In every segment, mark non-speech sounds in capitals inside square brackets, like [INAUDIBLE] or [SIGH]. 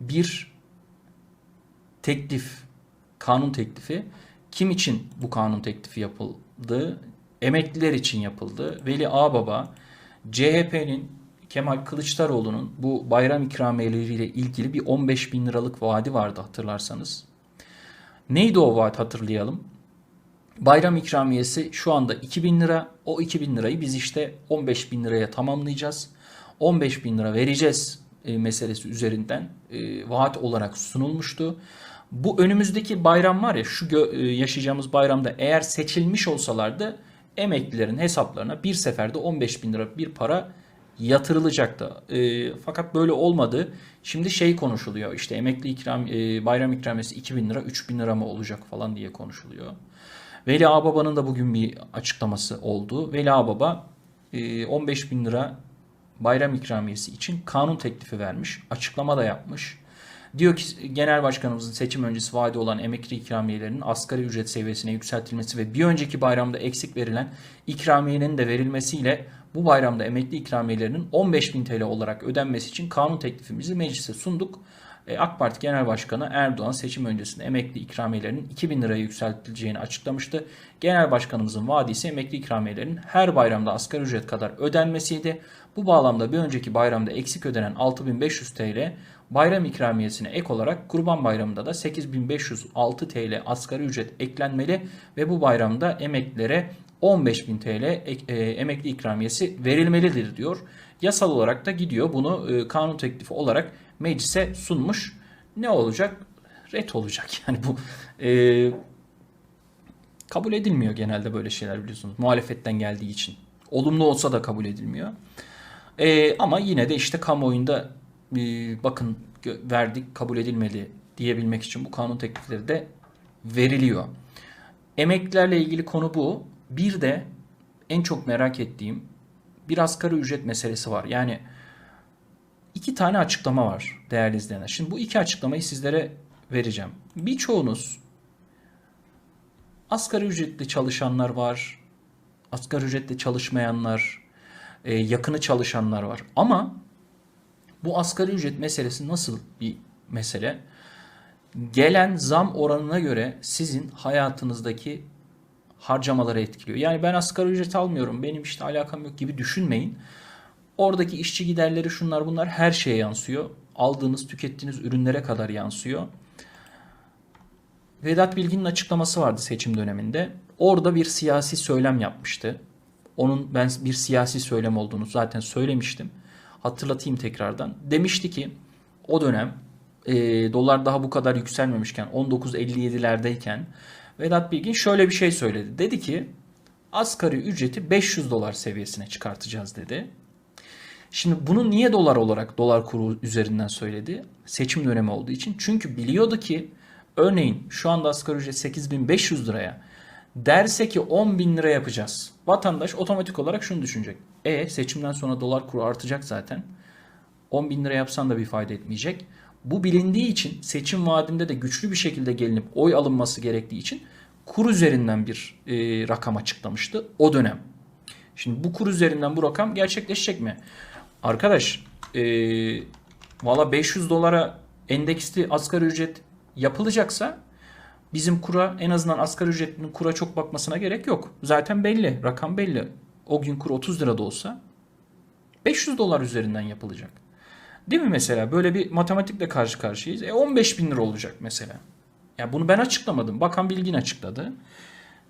bir teklif, kanun teklifi. Kim için bu kanun teklifi yapıldı? Emekliler için yapıldı. Veli Ağbaba, CHP'nin Kemal Kılıçdaroğlu'nun bu bayram ikramiyeleriyle ilgili bir 15 bin liralık vaadi vardı hatırlarsanız. Neydi o vaat hatırlayalım. Bayram ikramiyesi şu anda 2000 lira. O 2000 lirayı biz işte 15 bin liraya tamamlayacağız. 15 bin lira vereceğiz e, meselesi üzerinden e, vaat olarak sunulmuştu. Bu önümüzdeki bayram var ya şu e, yaşayacağımız bayramda eğer seçilmiş olsalardı emeklilerin hesaplarına bir seferde 15 bin lira bir para yatırılacaktı. E, fakat böyle olmadı. Şimdi şey konuşuluyor işte emekli ikram e, bayram ikramiyesi 2000 lira 3000 lira mı olacak falan diye konuşuluyor. Veli Ağbaba'nın da bugün bir açıklaması oldu. Veli Ağbaba e, 15 bin lira bayram ikramiyesi için kanun teklifi vermiş. Açıklama da yapmış. Diyor ki genel başkanımızın seçim öncesi vaadi olan emekli ikramiyelerinin asgari ücret seviyesine yükseltilmesi ve bir önceki bayramda eksik verilen ikramiyenin de verilmesiyle bu bayramda emekli ikramiyelerinin 15 bin TL olarak ödenmesi için kanun teklifimizi meclise sunduk. E, AK Parti Genel Başkanı Erdoğan seçim öncesinde emekli ikramiyelerinin 2000 liraya yükseltileceğini açıklamıştı. Genel Başkanımızın vaadi ise emekli ikramiyelerinin her bayramda asgari ücret kadar ödenmesiydi. Bu bağlamda bir önceki bayramda eksik ödenen 6500 TL bayram ikramiyesine ek olarak Kurban Bayramı'nda da 8506 TL asgari ücret eklenmeli ve bu bayramda emeklilere 15.000 TL e, emekli ikramiyesi verilmelidir diyor. Yasal olarak da gidiyor bunu e, kanun teklifi olarak meclise sunmuş. Ne olacak? Ret olacak [LAUGHS] yani bu e, kabul edilmiyor genelde böyle şeyler biliyorsunuz muhalefetten geldiği için. Olumlu olsa da kabul edilmiyor. E, ama yine de işte kamuoyunda e, bakın verdik kabul edilmedi diyebilmek için bu kanun teklifleri de veriliyor. Emeklilerle ilgili konu bu. Bir de en çok merak ettiğim bir asgari ücret meselesi var. Yani iki tane açıklama var değerli izleyenler. Şimdi bu iki açıklamayı sizlere vereceğim. Birçoğunuz asgari ücretli çalışanlar var, asgari ücretle çalışmayanlar, e, yakını çalışanlar var. Ama bu asgari ücret meselesi nasıl bir mesele? Gelen zam oranına göre sizin hayatınızdaki harcamaları etkiliyor. Yani ben asgari ücret almıyorum, benim işte alakam yok gibi düşünmeyin. Oradaki işçi giderleri şunlar bunlar her şeye yansıyor. Aldığınız, tükettiğiniz ürünlere kadar yansıyor. Vedat Bilgin'in açıklaması vardı seçim döneminde. Orada bir siyasi söylem yapmıştı. Onun ben bir siyasi söylem olduğunu zaten söylemiştim. Hatırlatayım tekrardan. Demişti ki o dönem e, dolar daha bu kadar yükselmemişken 19.57'lerdeyken Vedat Bilgin şöyle bir şey söyledi. Dedi ki asgari ücreti 500 dolar seviyesine çıkartacağız dedi. Şimdi bunu niye dolar olarak dolar kuru üzerinden söyledi? Seçim dönemi olduğu için. Çünkü biliyordu ki örneğin şu anda asgari ücret 8500 liraya derse ki 10 bin lira yapacağız. Vatandaş otomatik olarak şunu düşünecek. E seçimden sonra dolar kuru artacak zaten. 10 bin lira yapsan da bir fayda etmeyecek. Bu bilindiği için seçim vaadinde de güçlü bir şekilde gelinip oy alınması gerektiği için kur üzerinden bir e, rakam açıklamıştı o dönem. Şimdi bu kur üzerinden bu rakam gerçekleşecek mi? Arkadaş e, valla 500 dolara endeksli asgari ücret yapılacaksa bizim kura en azından asgari ücretlinin kura çok bakmasına gerek yok. Zaten belli rakam belli. O gün kur 30 lira da olsa 500 dolar üzerinden yapılacak. Değil mi mesela? Böyle bir matematikle karşı karşıyayız. E 15 bin lira olacak mesela. Ya bunu ben açıklamadım. Bakan Bilgin açıkladı.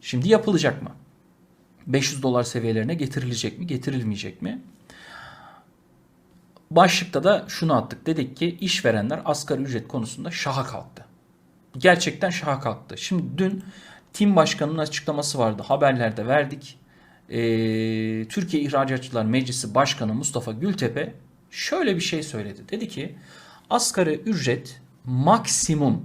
Şimdi yapılacak mı? 500 dolar seviyelerine getirilecek mi, getirilmeyecek mi? Başlıkta da şunu attık. Dedik ki işverenler asgari ücret konusunda şaha kalktı. Gerçekten şaha kalktı. Şimdi dün Tim Başkanı'nın açıklaması vardı. Haberlerde verdik. Ee, Türkiye İhracatçılar Meclisi Başkanı Mustafa Gültepe şöyle bir şey söyledi. Dedi ki asgari ücret maksimum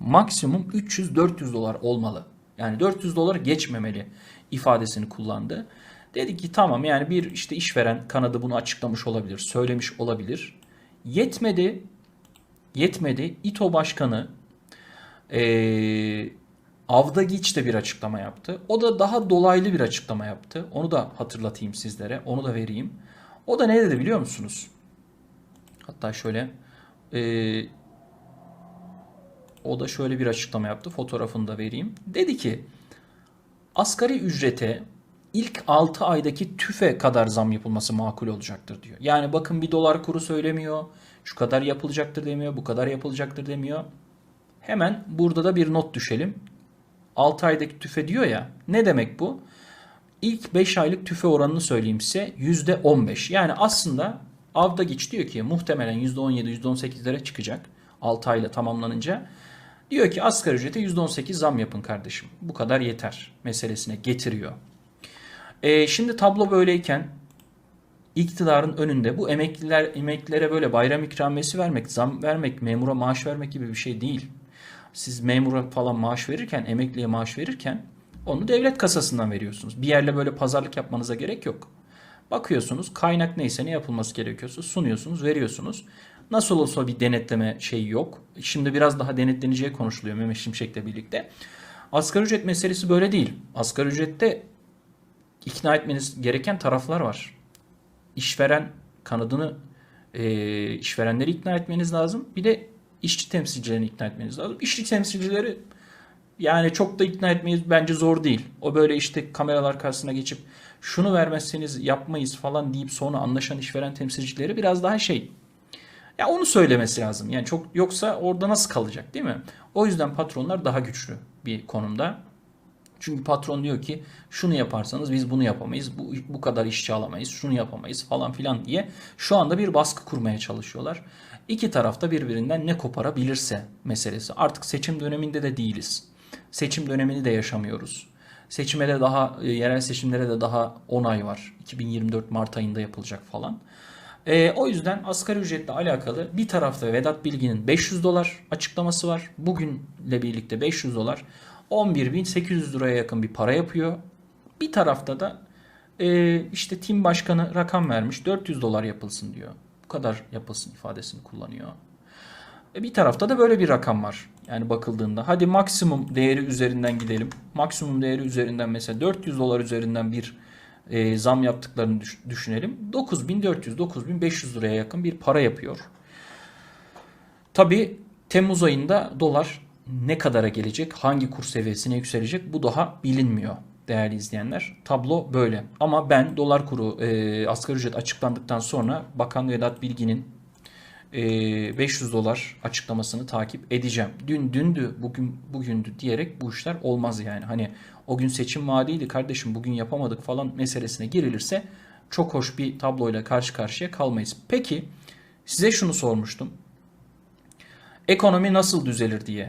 maksimum 300-400 dolar olmalı. Yani 400 dolar geçmemeli ifadesini kullandı. Dedi ki tamam yani bir işte işveren kanadı bunu açıklamış olabilir, söylemiş olabilir. Yetmedi, yetmedi. İTO Başkanı ee, Avda Giç de bir açıklama yaptı. O da daha dolaylı bir açıklama yaptı. Onu da hatırlatayım sizlere. Onu da vereyim. O da ne dedi biliyor musunuz? Hatta şöyle Ee, o da şöyle bir açıklama yaptı. Fotoğrafını da vereyim. Dedi ki asgari ücrete ilk 6 aydaki tüfe kadar zam yapılması makul olacaktır diyor. Yani bakın bir dolar kuru söylemiyor. Şu kadar yapılacaktır demiyor. Bu kadar yapılacaktır demiyor. Hemen burada da bir not düşelim. 6 aydaki tüfe diyor ya. Ne demek bu? İlk 5 aylık tüfe oranını söyleyeyim size. %15. Yani aslında Avda Geç diyor ki muhtemelen %17, %18'lere çıkacak. 6 ayla tamamlanınca. Diyor ki asgari ücrete %18 zam yapın kardeşim. Bu kadar yeter meselesine getiriyor. E, şimdi tablo böyleyken iktidarın önünde bu emekliler emeklilere böyle bayram ikramiyesi vermek, zam vermek, memura maaş vermek gibi bir şey değil. Siz memura falan maaş verirken, emekliye maaş verirken onu devlet kasasından veriyorsunuz. Bir yerle böyle pazarlık yapmanıza gerek yok. Bakıyorsunuz kaynak neyse ne yapılması gerekiyorsa sunuyorsunuz, veriyorsunuz. Nasıl olsa bir denetleme şeyi yok. Şimdi biraz daha denetleneceği konuşuluyor Mehmet Şimşek'le birlikte. Asgari ücret meselesi böyle değil. Asgari ücrette ikna etmeniz gereken taraflar var. İşveren kanadını e, işverenleri ikna etmeniz lazım. Bir de işçi temsilcilerini ikna etmeniz lazım. İşçi temsilcileri yani çok da ikna etmeyiz bence zor değil. O böyle işte kameralar karşısına geçip şunu vermezseniz yapmayız falan deyip sonra anlaşan işveren temsilcileri biraz daha şey. Ya onu söylemesi lazım. Yani çok yoksa orada nasıl kalacak değil mi? O yüzden patronlar daha güçlü bir konumda. Çünkü patron diyor ki şunu yaparsanız biz bunu yapamayız. Bu, bu kadar işçi alamayız. Şunu yapamayız falan filan diye şu anda bir baskı kurmaya çalışıyorlar. İki tarafta birbirinden ne koparabilirse meselesi. Artık seçim döneminde de değiliz. Seçim dönemini de yaşamıyoruz. Seçime de daha e, yerel seçimlere de daha 10 ay var. 2024 Mart ayında yapılacak falan. E, o yüzden asgari ücretle alakalı bir tarafta Vedat Bilgin'in 500 dolar açıklaması var. Bugünle birlikte 500 dolar 11.800 liraya yakın bir para yapıyor. Bir tarafta da e, işte tim başkanı rakam vermiş 400 dolar yapılsın diyor. Bu kadar yapılsın ifadesini kullanıyor. E, bir tarafta da böyle bir rakam var. Yani bakıldığında hadi maksimum değeri üzerinden gidelim. Maksimum değeri üzerinden mesela 400 dolar üzerinden bir e, zam yaptıklarını düş- düşünelim. 9400-9500 liraya yakın bir para yapıyor. Tabi Temmuz ayında dolar ne kadara gelecek, hangi kur seviyesine yükselecek bu daha bilinmiyor değerli izleyenler. Tablo böyle. Ama ben dolar kuru e, asgari ücret açıklandıktan sonra Bakan Vedat Bilgin'in e, 500 dolar açıklamasını takip edeceğim. Dün dündü, bugün bugündü diyerek bu işler olmaz yani. Hani o gün seçim vaadiydi kardeşim bugün yapamadık falan meselesine girilirse çok hoş bir tabloyla karşı karşıya kalmayız. Peki size şunu sormuştum. Ekonomi nasıl düzelir diye.